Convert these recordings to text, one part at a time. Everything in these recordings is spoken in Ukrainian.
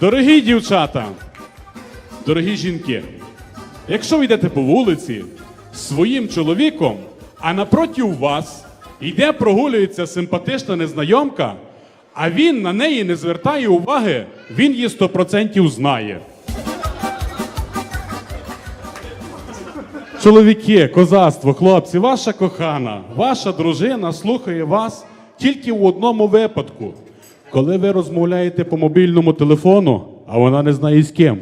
Дорогі дівчата, дорогі жінки, якщо ви йдете по вулиці з своїм чоловіком, а напроти вас йде прогулюється симпатична незнайомка, а він на неї не звертає уваги, він її 100% знає. Чоловіки, козацтво, хлопці, ваша кохана, ваша дружина слухає вас тільки в одному випадку, коли ви розмовляєте по мобільному телефону, а вона не знає з ким.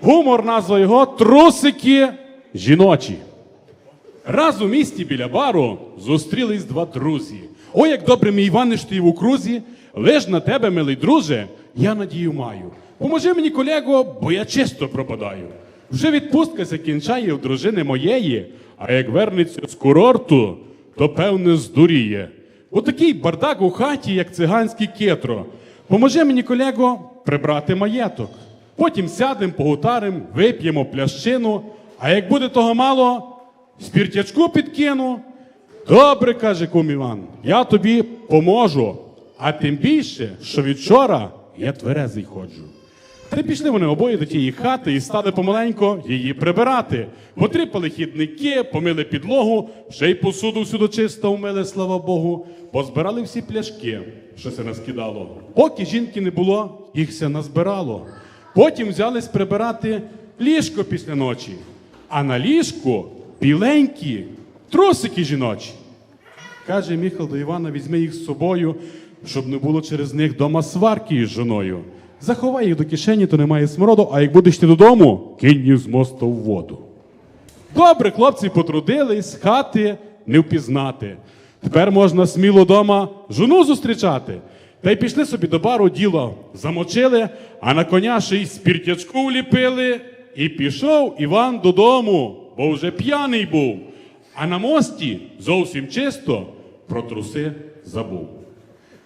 Гумор назва його трусики жіночі. Раз у місті біля бару зустрілись два друзі. О, як добре мій Іване, що ти в окрузі, лиш на тебе, милий друже, я надію маю. Поможи мені, колего, бо я чисто пропадаю. Вже відпустка закінчає в дружини моєї, а як вернеться з курорту, то певне здуріє. Отакий бардак у хаті, як циганський кетро. Поможи мені, колего, прибрати маєток. Потім сядемо, погутарим, вип'ємо плящину, а як буде того мало, спіртячку підкину. Добре, каже кум Іван, я тобі поможу. А тим більше, що вчора я тверезий ходжу. Та пішли вони обоє до тієї хати і стали помаленько її прибирати. Потріпали хідники, помили підлогу, ще й посуду всюди чисто вмили, слава Богу. Позбирали всі пляшки, що се наскидало. Поки жінки не було, їх все назбирало. Потім взялись прибирати ліжко після ночі. А на ліжку біленькі трусики жіночі. Каже Міхал до Івана, візьми їх з собою, щоб не було через них дома сварки із жоною. Заховай їх до кишені, то немає смороду, а як будеш ти додому, кинь з мосту в воду. Добре, хлопці потрудились, хати не впізнати. Тепер можна сміло дома жону зустрічати. Та й пішли собі до бару діло замочили, а на коня ще й спіртячку вліпили. І пішов Іван додому, бо вже п'яний був. А на мості зовсім чисто про труси забув.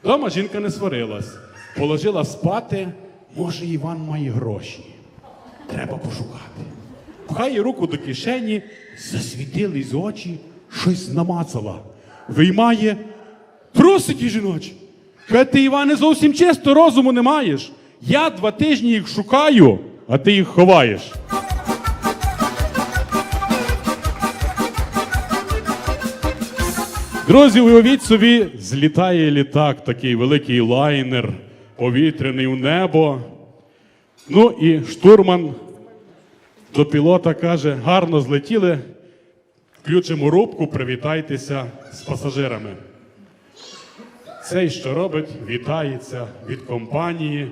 Дома жінка не сварилась, положила спати, може, Іван має гроші. Треба пошукати. Пхає руку до кишені, засвітились очі, щось намацала. Виймає трусики жіночі. Каже, ти, Іване, зовсім чисто розуму не маєш. Я два тижні їх шукаю, а ти їх ховаєш. Друзі, уявіть собі, злітає літак, такий великий лайнер, повітряний у небо. Ну і штурман до пілота каже: гарно злетіли, включимо рубку, привітайтеся з пасажирами. Цей, що робить, вітається від компанії,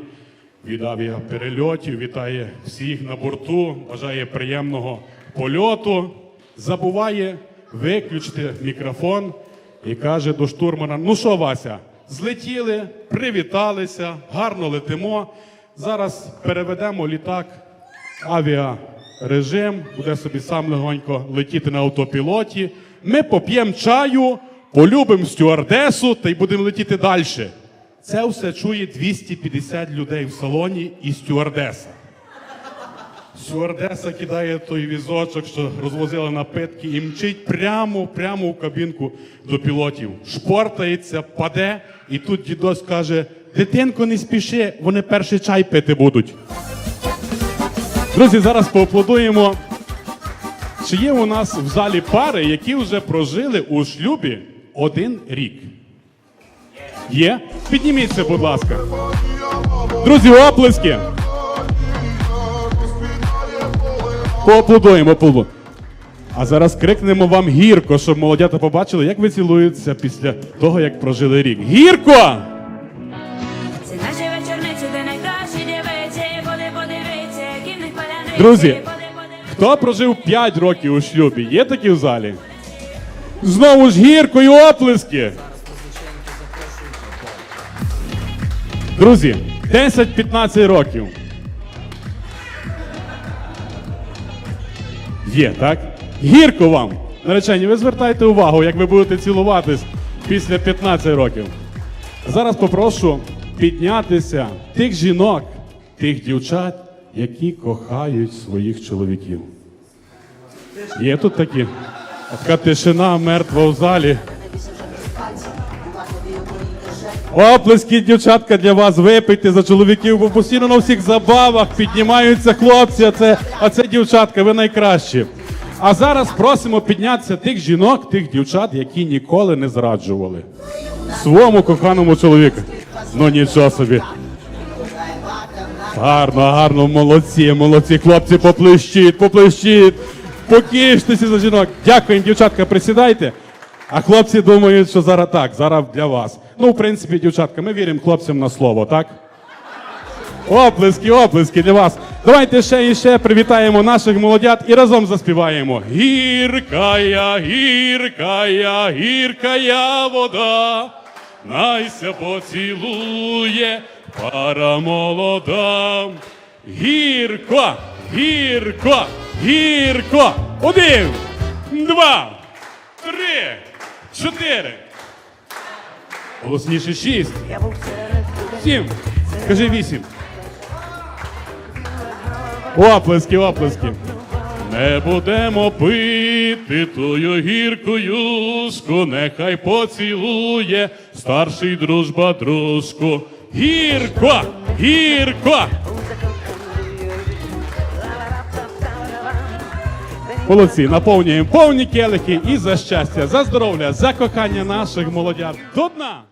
від авіаперельотів, вітає всіх на борту, бажає приємного польоту, забуває виключити мікрофон і каже до штурмана: Ну що, Вася, злетіли, привіталися, гарно летимо. Зараз переведемо літак авіарежим, буде собі сам легонько летіти на автопілоті. Ми поп'ємо чаю, полюбимо стюардесу та й будемо летіти далі. Це все чує 250 людей в салоні і стюардеса. Стюардеса кидає той візочок, що розвозила напитки, і мчить прямо, прямо в кабінку до пілотів. Шпортається, паде, і тут дідусь каже: дитинко, не спіши, вони перший чай пити будуть. Друзі, зараз поаплодуємо. Чи є у нас в залі пари, які вже прожили у шлюбі один рік? Є? Підніміться, будь ласка. Друзі, оплески. Поаплодуємо, поаплодуємо. А зараз крикнемо вам гірко, щоб молодята побачили, як ви цілуєтеся після того, як прожили рік. Гірко! Це наші вечорниці, де найкращі дівиці, поди подивіться, які в них паляниці. Друзі, Хто прожив 5 років у шлюбі? Є такі в залі? Знову ж гірко і оплески. Друзі, 10-15 років. Є, так? Гірко вам. Наречені, ви звертайте увагу, як ви будете цілуватись після 15 років. Зараз попрошу піднятися тих жінок, тих дівчат, які кохають своїх чоловіків. Є тут такі? Така тишина мертва в залі. Оплески, дівчатка, для вас випийте за чоловіків, бо постійно на всіх забавах піднімаються хлопці, а це, а це дівчатка, ви найкращі. А зараз просимо піднятися тих жінок, тих дівчат, які ніколи не зраджували. Своєму коханому чоловіку. Ну нічого собі. Гарно, гарно, молодці, молодці, хлопці, поплещіть, поплещіть, покіштеся за жінок. Дякуємо, дівчатка, присідайте. А хлопці думають, що зараз так, зараз для вас. Ну, в принципі, дівчатка, ми віримо хлопцям на слово, так? Оплески, оплески для вас. Давайте ще і ще привітаємо наших молодят і разом заспіваємо. Гіркая, гіркая, гіркая вода, найся поцілує пара молода. Гірко, гірко, гірко. Один, два, три, чотири. Голосніше шість. Сім. Скажи вісім. Оплески, оплески. Не будемо пити тою гіркою нехай поцілує старший дружба дружку. Гірко, гірко. Молодці, наповнюємо повні келихи і за щастя, за здоров'я, за кохання наших молодят. До дна!